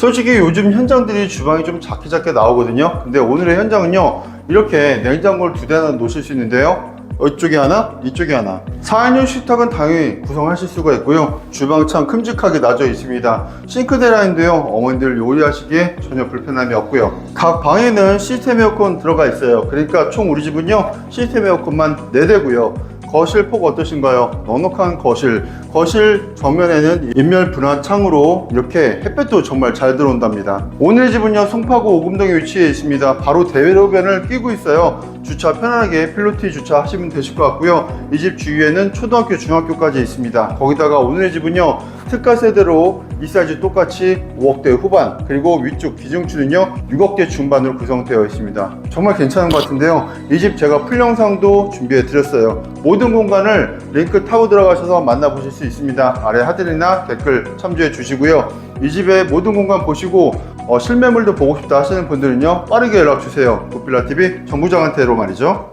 솔직히 요즘 현장들이 주방이 좀 작게 작게 나오거든요. 근데 오늘의 현장은요, 이렇게 냉장고를 두 대나 놓으실 수 있는데요. 이쪽에 하나, 이쪽에 하나. 4인용 식탁은 당연히 구성하실 수가 있고요. 주방 참 큼직하게 나져 있습니다. 싱크대 라인도요, 어머니들 요리하시기에 전혀 불편함이 없고요. 각 방에는 시스템 에어컨 들어가 있어요. 그러니까 총 우리 집은요, 시스템 에어컨만 4대고요. 거실 폭 어떠신가요? 넉넉한 거실. 거실 정면에는 인멸 분화 창으로 이렇게 햇볕도 정말 잘 들어온답니다. 오늘 집은요, 송파구 오금동에 위치해 있습니다. 바로 대로변을 끼고 있어요. 주차 편안하게 필로티 주차 하시면 되실 것 같고요. 이 집 주위에는 초등학교, 중학교까지 있습니다. 거기다가 오늘의 집은요, 특가 세대로 이 사이즈 똑같이 5억대 후반, 그리고 위쪽 기중추는요, 6억대 중반으로 구성되어 있습니다. 정말 괜찮은 것 같은데요. 이 집 제가 풀 영상도 준비해 드렸어요. 모든 공간을 링크 타고 들어가셔서 만나보실 수 있습니다. 아래 하단이나 댓글 참조해 주시고요. 이 집의 모든 공간 보시고 어, 실매물도 보고 싶다 하시는 분들은요 빠르게 연락 주세요. 고필라TV 정부장한테로 말이죠.